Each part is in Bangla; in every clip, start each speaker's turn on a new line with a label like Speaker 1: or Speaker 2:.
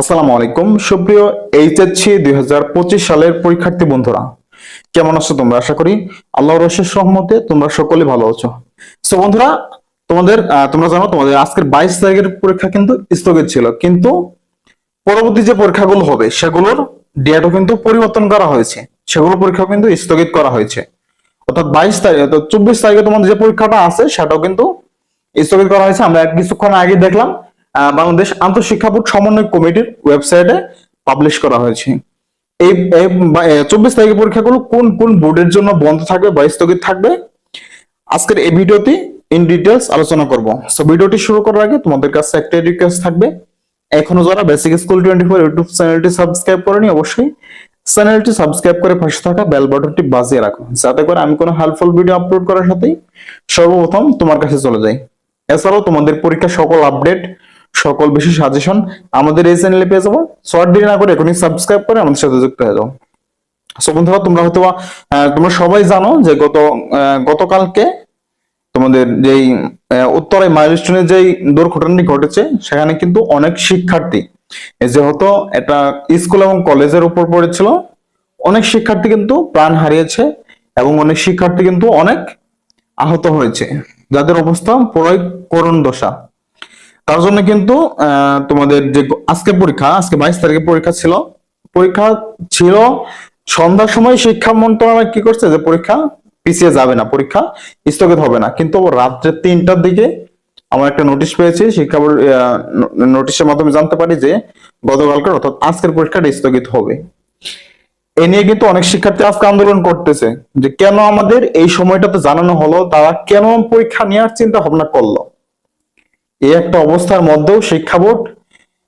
Speaker 1: আসসালামু আলাইকুম। সুপ্রিয় এইচএসসি দুই হাজার পঁচিশ সালের পরীক্ষার্থী বন্ধুরা, কেমন আছো তোমরা? আশা করি আল্লাহ রশেষ রহমতে তোমরা সকলে ভালো আছো। সো বন্ধুরা, তোমাদের তোমরা জানো তোমাদের আজকের বাইশ তারিখের পরীক্ষা কিন্তু স্থগিত ছিল। কিন্তু পরবর্তী যে পরীক্ষাগুলো হবে, সেগুলোর ডেটও কিন্তু পরিবর্তন করা হয়েছে। সেগুলো পরীক্ষা কিন্তু স্থগিত করা হয়েছে। অর্থাৎ বাইশ তারিখ চব্বিশ তারিখে তোমাদের যে পরীক্ষাটা আছে, সেটাও কিন্তু স্থগিত করা হয়েছে। আমরা কিছুক্ষণ আগে দেখলাম বাংলাদেশ আন্তঃশিক্ষা বোর্ড সমন্বয় কমিটির ওয়েবসাইটে পাবলিশ করা হয়েছে। এই চব্বিশ তারিখের পরীক্ষাগুলো কোন কোন বোর্ডের জন্য বন্ধ থাকবে বা স্থগিত থাকবে? আজকের এই ভিডিওতে ইন ডিটেলস আলোচনা করব। সো ভিডিওটি শুরু করার আগে তোমাদের কাছে একটা রিকোয়েস্ট থাকবে। এখনও যারা basic school twenty four YouTube চ্যানেলটি সাবস্ক্রাইব করেনি, অবশ্যই চ্যানেলটি সাবস্ক্রাইব করে পাশে থাকা বেল বাটনটি বাজিয়ে রাখো। যাতে করে আমি কোনো হেল্পফুল ভিডিও আপলোড করার সাথেই সর্বপ্রথম তোমার কাছে চলে যাই। এছাড়াও তোমাদের পরীক্ষার সকল আপডেট সকল বিষয় সাজেশন আমাদের এই চ্যানেলে পেয়ে যাব। শর্ট দেরি না করে এখনই সাবস্ক্রাইব করে আমাদের সাথে যুক্ত হয়ে যাও। সো বন্ধুরা, তোমরা হয়তো তোমরা সবাই জানো যে গত গতকালকে তোমাদের যেই উত্তরে মাইলস্টোনের যেই দুর্ঘটনাটি ঘটেছে, সেখানে কিন্তু অনেক শিক্ষার্থী যেহেতু এটা স্কুল এবং কলেজের উপর পড়েছিল, অনেক শিক্ষার্থী কিন্তু প্রাণ হারিয়েছে এবং অনেক শিক্ষার্থী কিন্তু অনেক আহত হয়েছে। যাদের অবস্থা পুরোই করুণ দশা। তার জন্য কিন্তু তোমাদের যে আজকে পরীক্ষা, আজকে বাইশ তারিখে পরীক্ষা ছিল। পরীক্ষা ছিল, সন্ধ্যার সময় শিক্ষা মন্ত্রণালয় কি করছে যে পরীক্ষা পিছিয়ে যাবে না, পরীক্ষা স্থগিত হবে না। কিন্তু রাত্রে তিনটার দিকে আমার একটা নোটিশ পেয়েছি, শিক্ষা বোর্ড নোটিশের মাধ্যমে জানতে পারি যে গতকালকে অর্থাৎ আজকের পরীক্ষাটা স্থগিত হবে। এ নিয়ে কিন্তু অনেক শিক্ষার্থী আজকে আন্দোলন করতেছে যে কেন আমাদের এই সময়টাতে জানানো হলো, তারা কেন পরীক্ষা নেওয়ার চিন্তা ভাবনা করল? এই একটা অবস্থার মধ্যেও শিক্ষা বোর্ড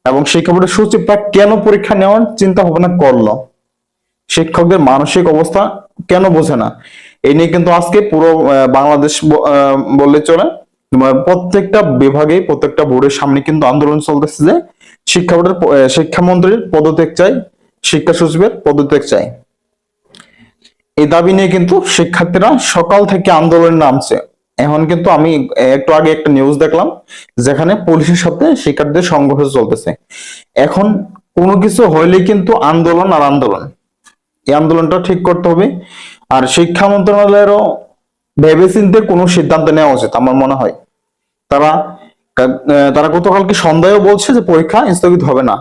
Speaker 1: এবং শিক্ষা বোর্ডের সচিবরা কেন পরীক্ষা নেওয়ার চিন্তা ভাবনা করল? শিক্ষকদের মানসিক অবস্থা কেন বোঝে না? এই নিয়ে কিন্তু আজকে পুরো বাংলাদেশ বললে চলে। প্রত্যেকটা বিভাগে প্রত্যেকটা বোর্ডের সামনে কিন্তু আন্দোলন চলতেছে যে শিক্ষা বোর্ডের শিক্ষামন্ত্রীর পদত্যাগ চাই, শিক্ষা সচিবের পদত্যাগ চাই। এই দাবি নিয়ে কিন্তু শিক্ষার্থীরা সকাল থেকে আন্দোলনে নামছে। এখন কিন্তু আমি একটু আগে একটা নিউজ দেখলাম, যেখানে পুলিশের সাথে শিক্ষার্থীদের সংঘর্ষ চলতেছে। এখন কোনো কিছু হইলে কিন্তু আন্দোলন আর আন্দোলন। এই আন্দোলনটা ঠিক করতে হবে। আর শিক্ষা মন্ত্রণালয়েরও ভেবে ভেবেচিন্তে কোনো সিদ্ধান্ত নেওয়া উচিত, আমার মনে হয়। তারা তারা গতকালকে সন্ধ্যায়ও বলছে যে পরীক্ষা স্থগিত হবে না।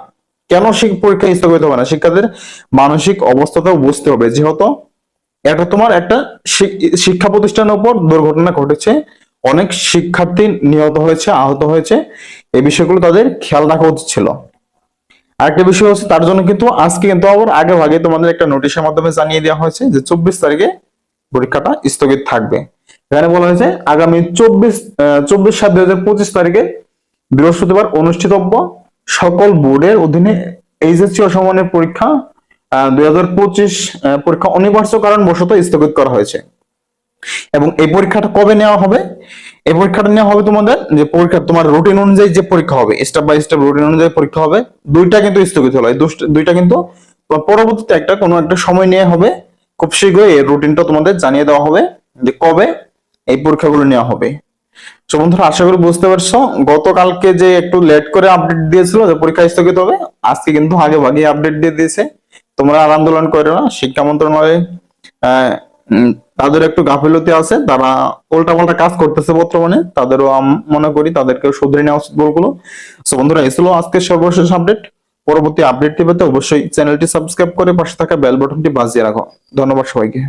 Speaker 1: কেন পরীক্ষা স্থগিত হবে না? শিক্ষার্থীদের মানসিক অবস্থাটাও বুঝতে হবে। যেহেতু এটা তোমার একটা শিক- শিক্ষা প্রতিষ্ঠানের উপর দুর্ঘটনা ঘটেছে। অনেক শিক্ষার্থী নিহত হয়েছে, আহত হয়েছে। এই বিষয়গুলো তাদের খেয়াল রাখা উচিত ছিল। আরেকটা বিষয় হচ্ছে, তার জন্য কিন্তু আজকে কিন্তু আবার আগে ভাগে তোমাদের একটা নোটিশের মাধ্যমে জানিয়ে দেওয়া হয়েছে যে চব্বিশ তারিখে পরীক্ষাটা স্থগিত থাকবে। এখানে বলা হয়েছে, আগামী চব্বিশ চব্বিশ সাত দুই হাজার পঁচিশ তারিখে বৃহস্পতিবার অনুষ্ঠিতব্য সকল বোর্ডের অধীনে এইচএসসি অসমানের পরীক্ষা দুই হাজার পঁচিশ পরীক্ষা অনিবার্য কারণ বশত স্থগিত করা হয়েছে। এবং এই পরীক্ষাটা কবে নেওয়া হবে? এই পরীক্ষাটা নেওয়া হবে তোমাদের যে পরীক্ষা, তোমার রুটিন অনুযায়ী যে পরীক্ষা হবে স্টেপ বাই স্টেপ রুটিন অনুযায়ী পরীক্ষা হবে, দুইটা কিন্তু স্থগিত হলো। এই দুইটা কিন্তু পরবর্তীতে একটা কোনো একটা সময় নিয়ে হবে। খুব শীঘ্রই এই রুটিনটা তোমাদের জানিয়ে দেওয়া হবে যে কবে এই পরীক্ষাগুলো নেওয়া হবে। তো বন্ধুরা, আশা করি বুঝতে পারছ, গতকালকে যে একটু লেট করে আপডেট দিয়েছিল যে পরীক্ষা স্থগিত হবে, আজকে কিন্তু আগে ভাগে আপডেট দিয়ে দিয়েছে। তোমরা আর আন্দোলন করো না, শিক্ষা মন্ত্রণালয়ে তাদের একটু গাফিলতি আছে, তারা উল্টাপাল্টা কাজ করতেছে বর্তমানে, তাদেরও মনে করি তাদেরকে শুধরে নেওয়া উচিত বলগুলো। সো বন্ধুরা এসলো আজকের সর্বশেষ আপডেট পরবর্তী আপডেটটি পেতে অবশ্যই চ্যানেলটি সাবস্ক্রাইব করে পাশে থাকা বেল বাটনটি বাজিয়ে রাখো। ধন্যবাদ সবাইকে।